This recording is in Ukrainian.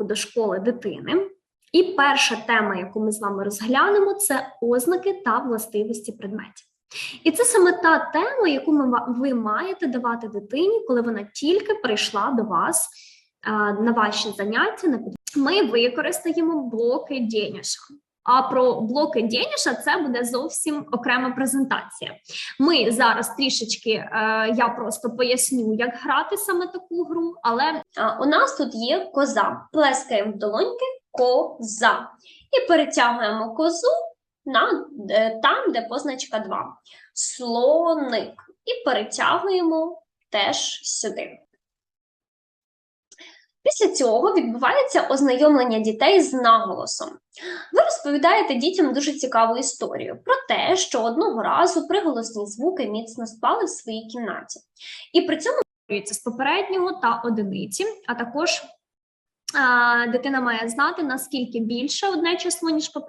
до школи дитини. І перша тема, яку ми з вами розглянемо, це ознаки та властивості предметів. І це саме та тема, яку ви маєте давати дитині, коли вона тільки прийшла до вас на ваші заняття. Ми використаємо блоки Дєніша. А про блоки Дєніша це буде зовсім окрема презентація. Ми зараз трішечки е, я просто поясню, як грати саме таку гру, але у нас тут є коза. Плескаємо в долоньки коза. І перетягуємо козу на е, там, де позначка 2. Слоник. І перетягуємо теж сюди. Після цього відбувається ознайомлення дітей з наголосом. Ви розповідаєте дітям дуже цікаву історію про те, що одного разу приголосні звуки міцно спали в своїй кімнаті. І при цьому з попереднього та одиниці, а також а, дитина має знати наскільки більше одне число ніж попереднє.